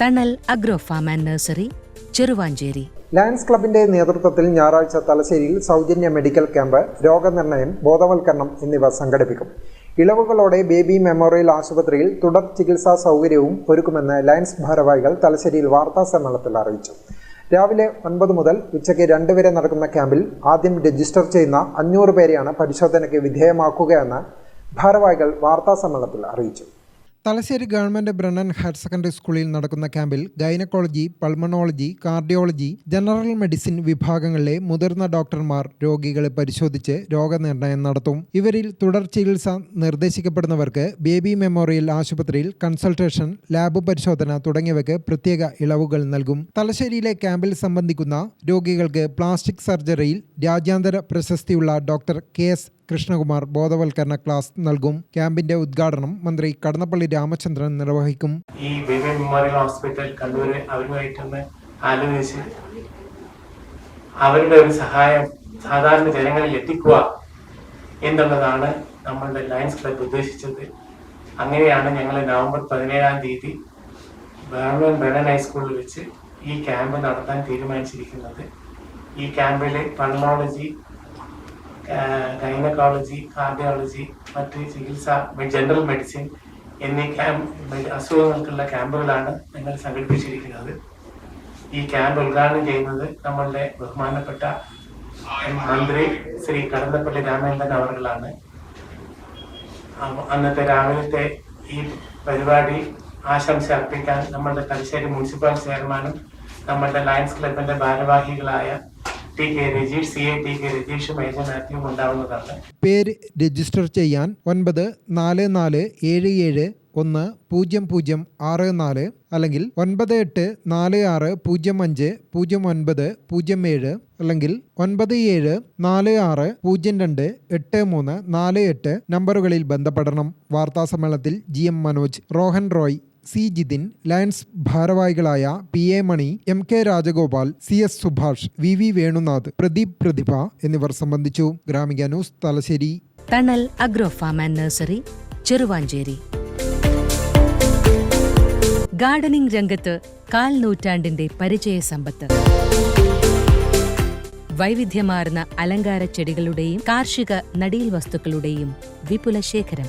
Thanal agro farm and nursery Cheruvanchery. Lions ക്ലബിന്റെ നേതൃത്വത്തിൽ ഞായറാഴ്ച തലശ്ശേരിയിൽ സൗജന്യ മെഡിക്കൽ ക്യാമ്പ് രോഗനിർണയം ബോധവൽക്കരണം എന്നിവ സംഘടിപ്പിക്കും. ഇളവുകളോടെ ബേബി മെമ്മോറിയൽ ആശുപത്രിയിൽ തുടർ ചികിത്സാ സൗകര്യവും ഒരുക്കുമെന്ന് ലയൺസ് ഭാരവാഹികൾ തലശ്ശേരിയിൽ വാർത്താ സമ്മേളനത്തിൽ അറിയിച്ചു. രാവിലെ ഒൻപത് മുതൽ ഉച്ചയ്ക്ക് രണ്ട് വരെ നടക്കുന്ന ക്യാമ്പിൽ ആദ്യം രജിസ്റ്റർ ചെയ്യുന്ന അഞ്ഞൂറ് പേരെയാണ് പരിശോധനയ്ക്ക് വിധേയമാക്കുകയെന്ന് ഭാരവാഹികൾ വാർത്താ സമ്മേളനത്തിൽ അറിയിച്ചു. Thalassery government Brennen higher secondary സ്കൂളിൽ നടക്കുന്ന ക്യാമ്പിൽ gynaecology pulmonology cardiology general medicine വിഭാഗങ്ങളിലെ മുതിർന്ന ഡോക്ടർമാർ രോഗികളെ പരിശോധിച്ച് രോഗനിർണയം നടത്തും. ഇവരിൽ തുടർ ചികിത്സ നിർദ്ദേശിക്കപ്പെടുന്നവർക്ക് ബേബി മെമ്മോറിയൽ ആശുപത്രിയിൽ കൺസൾട്ടേഷൻ ലാബ് പരിശോധന തുടങ്ങിയവയ്ക്ക് പ്രത്യേക ഇളവുകൾ നൽകും. തലശ്ശേരിയിലെ ക്യാമ്പിൽ സംബന്ധിക്കുന്ന രോഗികൾക്ക് പ്ലാസ്റ്റിക് സർജറിയിൽ രാജ്യാന്തര പ്രശസ്തിയുള്ള ഡോക്ടർ കെ എസ് കൃഷ്ണകുമാർ ബോധവൽക്കരണ ക്ലാസ് നൽകും. ക്യാമ്പിന്റെ ഉദ്ഘാടനം മന്ത്രി കടന്നപ്പള്ളി രാമചന്ദ്രൻ നിർവഹിക്കും. ഈ ആലോചിച്ച് അവരുടെ ഒരു സഹായം സാധാരണ ജനങ്ങളിൽ എത്തിക്കുക എന്നുള്ളതാണ് നമ്മളുടെ ലയൻസ് ക്ലബ് ഉദ്ദേശിച്ചത്. അങ്ങനെയാണ് ഞങ്ങൾ നവംബർ പതിനേഴാം തീയതി ബാംഗ്ലൂർ ബെനൻ ഹൈസ്കൂളിൽ വെച്ച് ഈ ക്യാമ്പ് നടത്താൻ തീരുമാനിച്ചിരിക്കുന്നത്. ഈ ക്യാമ്പിൽ പൾമോളജി ഗൈനക്കോളജി കാർഡിയോളജി മറ്റ് ചികിത്സ ജനറൽ മെഡിസിൻ എന്നീ ക്യാമ്പ് അസുഖങ്ങൾക്കുള്ള ക്യാമ്പുകളാണ് ഞങ്ങൾ സംഘടിപ്പിച്ചിരിക്കുന്നത്. ഈ ക്യാമ്പ് ഉദ്ഘാടനം ചെയ്യുന്നത് നമ്മളുടെ ബഹുമാനപ്പെട്ട മന്ത്രി ശ്രീ കടന്നപ്പള്ളി രാമേന്ദ്രൻ അവർകളാണ് അന്നത്തെ രാവിലത്തെ ഈ പരിപാടി ആശംസ അർപ്പിക്കാൻ നമ്മളുടെ തലശ്ശേരി മുനിസിപ്പൽ ചെയർമാനും നമ്മളുടെ ലയൺസ് ക്ലബിന്റെ ഭാരവാഹികളായ പേര് രജിസ്റ്റർ ചെയ്യാൻ ഒൻപത് നാല് നാല് ഏഴ് ഏഴ് ഒന്ന് പൂജ്യം പൂജ്യം ആറ് നാല് അല്ലെങ്കിൽ ഒൻപത് എട്ട് നാല് ആറ് പൂജ്യം അഞ്ച് പൂജ്യം ഒൻപത് പൂജ്യം ഏഴ് അല്ലെങ്കിൽ ഒൻപത് ഏഴ് നാല് ആറ് പൂജ്യം രണ്ട് എട്ട് മൂന്ന് നാല് എട്ട് നമ്പറുകളിൽ ബന്ധപ്പെടണം. വാർത്താ സമ്മേളനത്തിൽ G M Manoj Rohan Roy C Jithin lions ഭാരവാഹികളായ P A Mani M K Rajagopal C S Subhash V V Venunath Pradeep Prathibha എന്നിവർ സംബന്ധിച്ചു Gramika news Thalassery. Thanal agro farm and nursery Cheruvanchery. Gardening രംഗത്ത് കാൽ നൂറ്റാണ്ടിന്റെ പരിചയ സമ്പത്ത്. വൈവിധ്യമാർന്ന അലങ്കാര ചെടികളുടെയും കാർഷിക നടീൽ വസ്തുക്കളുടെയും വിപുല ശേഖരം